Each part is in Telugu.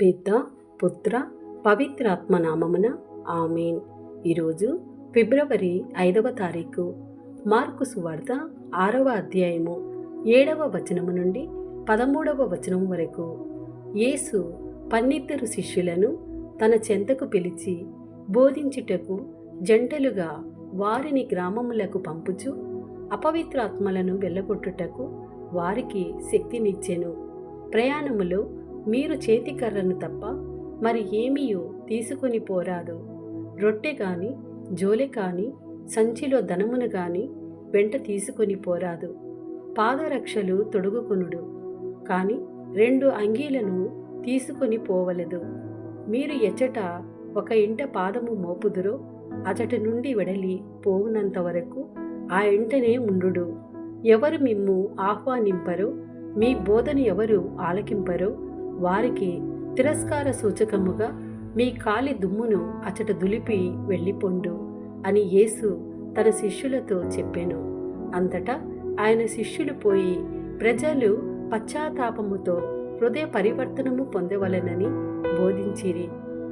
పిత పుత్ర పవిత్రాత్మ నామమున ఆమెన్. ఈరోజు ఫిబ్రవరి ఐదవ తారీఖు మార్కు సువార్త ఆరవ అధ్యాయము ఏడవ వచనము నుండి పదమూడవ వచనం వరకు. యేసు పన్నిద్దరు శిష్యులను తన చెంతకు పిలిచి బోధించుటకు జంటలుగా వారిని గ్రామములకు పంపుచు అపవిత్రాత్మలను వెళ్ళగొట్టుటకు వారికి శక్తినిచ్చెను. ప్రయాణములో మీరు చేతికర్రను తప్ప మరి ఏమీయో తీసుకొని పోరాదు. రొట్టె కాని జోలె కాని సంచిలో ధనమును గాని వెంట తీసుకొని పోరాదు. పాదరక్షలు తొడుగుకొనుడు. కాని రెండు అంగీలను తీసుకొని పోవలదు. మీరు ఎచ్చట ఒక ఇంట పాదము మోపుదురో అచట నుండి వెడలి పోవునంత వరకు ఆ ఇంటనే ఉండుడు. ఎవరు మిమ్ము ఆహ్వానింపరో మీ బోధన ఎవరు ఆలకింపరో వారికి తిరస్కార సూచకముగా మీ కాలి దుమ్మును అచట దులిపి వెళ్ళిపోండు అని యేసు తన శిష్యులతో చెప్పాను. అంతటా ఆయన శిష్యులు పోయి ప్రజలు పశ్చాత్తాపముతో హృదయ పరివర్తనము పొందవలెనని బోధించిరి.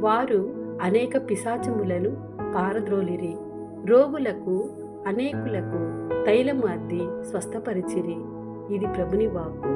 వారు అనేక పిశాచములను పారద్రోలిరి. రోగులకు అనేకులకు తైలము అద్ది స్వస్థపరిచిరి. ఇది ప్రభుని వాక్కు.